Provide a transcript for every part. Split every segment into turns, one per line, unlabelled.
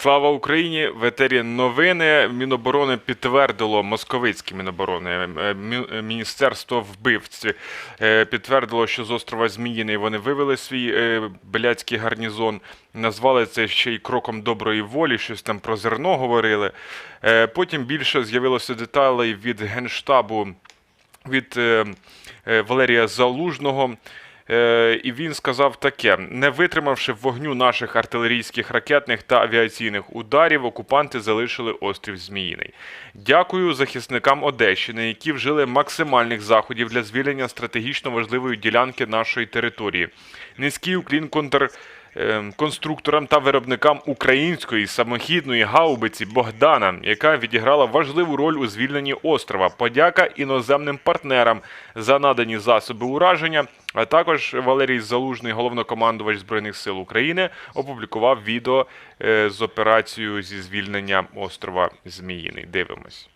Слава Україні! В етері новини Міноборони підтвердило московицьке Міноборони е, Мі- е, Міністерство вбивці е, підтвердило, що з острова Зміїний вони вивели свій е, беляцький гарнізон. Назвали це ще й кроком доброї волі, щось там про зерно говорили. Потім більше з'явилося деталей від генштабу від е, е, Валерія Залужного. Е, І він сказав таке: не витримавши вогню наших артилерійських ракетних та авіаційних ударів, окупанти залишили острів Зміїний. Дякую захисникам Одещини, які вжили максимальних заходів для звільнення стратегічно важливої ділянки нашої території. Низький уклін контр конструкторам та виробникам української самохідної гаубиці Богдана, яка відіграла важливу роль у звільненні острова. Подяка іноземним партнерам за надані засоби ураження. А також Валерій Залужний, головнокомандувач збройних сил України, опублікував відео е, з операцією зі звільнення острова Зміїний. Дивимось.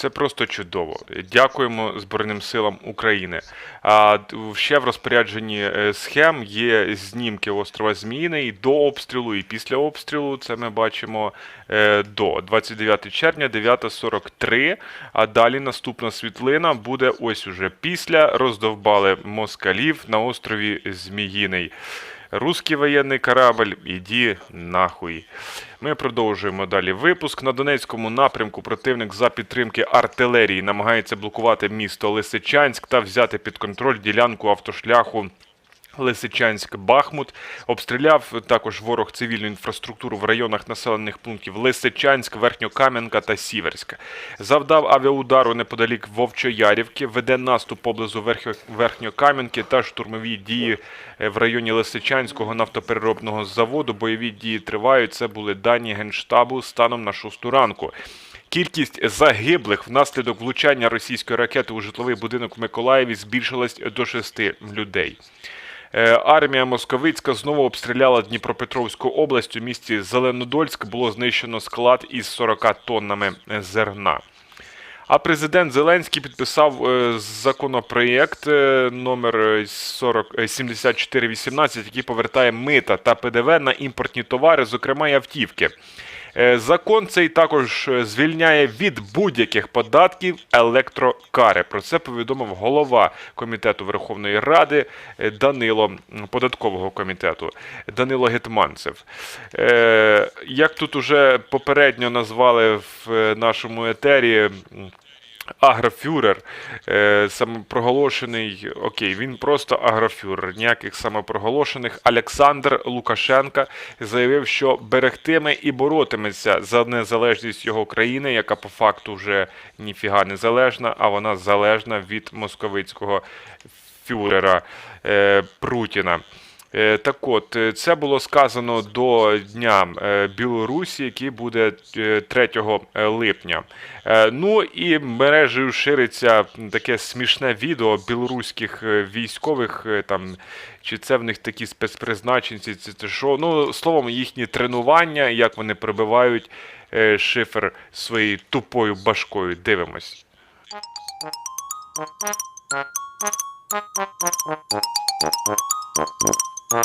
Це просто чудово. Дякуємо Збройним силам України. А ще в розпорядженні е, схем є знімки острова Зміїний до обстрілу і після обстрілу. Це ми бачимо е, до 29 червня, 9.43. А далі наступна світлина буде ось уже після. Роздовбали москалів на острові Зміїний. Руський воєнний корабль, іди нахуй. Ми продовжуємо далі випуск. На Донецькому напрямку противник за підтримки артилерії намагається блокувати місто Лисичанськ та взяти під контроль ділянку автошляху. Лисичанськ-Бахмут обстріляв також ворог цивільну інфраструктуру в районах населених пунктів Лисичанськ, Верхньокам'янка та Сіверська. Завдав авіаудару неподалік Вовчоярівки, веде наступ поблизу Верхньо- Верхньокам'янки та штурмові дії е, в районі Лисичанського нафтопереробного заводу. Бойові дії тривають. Це були дані генштабу станом на 6 ранку. Кількість загиблих внаслідок влучання російської ракети у житловий будинок в Миколаєві збільшилась до шести людей. Е, Армія московицька знову обстріляла Дніпропетровську область. У місті Зеленодольськ було знищено склад із 40 тоннами зерна. А президент Зеленський підписав е, законопроєкт е, номер е, 40, е, 7418, який повертає мита та ПДВ на імпортні товари, зокрема й автівки. Е, Закон цей також е, звільняє від будь-яких податків електрокари. Про це повідомив голова комітету Верховної Ради е, Данило податкового комітету Данило Гетманцев. Як тут уже попередньо назвали в нашому етері. Агрофюрер, е, самопроголошений, окей, він просто агрофюрер, ніяких самопроголошених. Олександр Лукашенка заявив, що берегтиме і боротиметься за незалежність його країни, яка по факту вже ніфіга не залежна, а вона залежна від московицького фюрера е, Прутіна. Е, Так от, е, це було сказано до Дня е, Білорусі, який буде е, 3 липня. Ну і мережею шириться таке смішне відео білоруських військових, там, чи це в них такі спецпризначенці, це що. Ну, словом, їхні тренування, як вони прибивають шифер своєю тупою башкою. Дивимось. you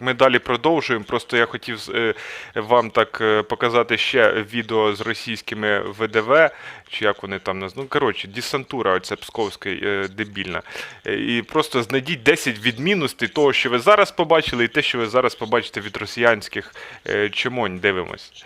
ми далі продовжуємо. Просто я хотів е, вам так е, показати ще відео з російськими ВДВ, чи як вони там назвали. Ну, коротше, десантура, оця псковська е, дебільна. І просто знайдіть 10 відмінностей того, що ви зараз побачили, і те, що ви зараз побачите від росіянських чимонь. Дивимось.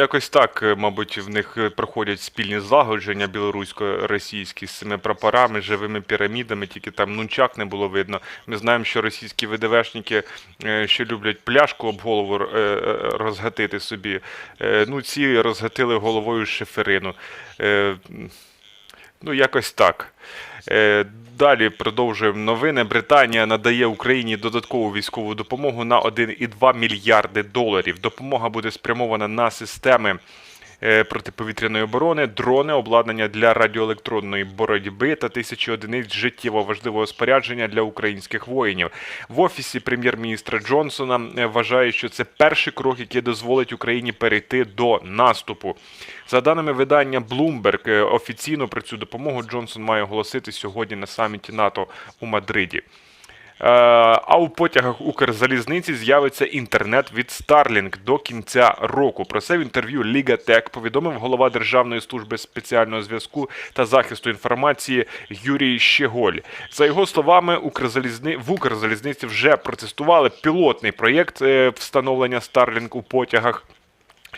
Якось так, е, мабуть, в них е, проходять спільні злагодження білорусько-російські з цими прапорами, живими пірамідами, тільки там нунчак не було видно. Ми знаємо, що російські ВДВшники ще люблять пляшку об голову е, розгатити собі. Ну, ці розгатили головою шиферину. Ну, якось так. Е, Далі продовжуємо новини. Британія надає Україні додаткову військову допомогу на 1,2 мільярди доларів. Допомога буде спрямована на системи протиповітряної оборони, дрони, обладнання для радіоелектронної боротьби та тисячі одиниць життєво важливого спорядження для українських воїнів. В офісі прем'єр-міністра Джонсона е, вважає, що це перший крок, який дозволить Україні перейти до наступу. За даними видання Bloomberg, е, офіційно про цю допомогу Джонсон має оголосити сьогодні на саміті НАТО у Мадриді. Е, А у потягах Укрзалізниці з'явиться інтернет від Starlink до кінця року. Про це в інтерв'ю Ліга Тек повідомив голова Державної служби спеціального зв'язку та захисту інформації Юрій Щеголь. За його словами, Укрзалізни... в Укрзалізниці вже протестували пілотний проєкт е, встановлення Starlink у потягах.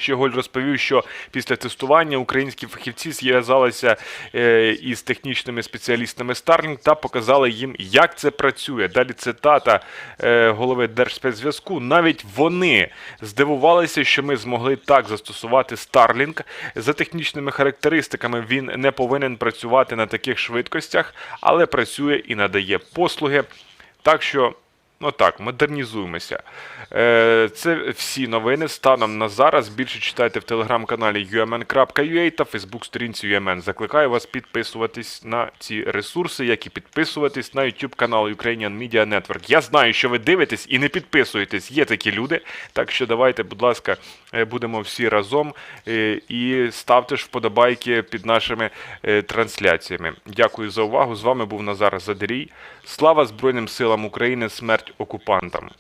Щеголь розповів, що після тестування українські фахівці зв'язалися е, із технічними спеціалістами Starlink та показали їм, як це працює. Далі цитата е, голови Держспецзв'язку. Навіть вони здивувалися, що ми змогли так застосувати Starlink. За технічними характеристиками він не повинен працювати на таких швидкостях, але працює і надає послуги. Так що Ну так, модернізуємося. Е, Це всі новини станом на зараз. Більше читайте в телеграм-каналі umn.ua та фейсбук-сторінці UMN. Закликаю вас підписуватись на ці ресурси, як і підписуватись на YouTube канал Ukrainian Media Network. Я знаю, що ви дивитесь і не підписуєтесь. Є такі люди. Так що давайте, будь ласка, е, будемо всі разом е, і ставте ж вподобайки під нашими трансляціями. Дякую за увагу. З вами був Назар Задерій. Слава Збройним силам України, смерть окупантам.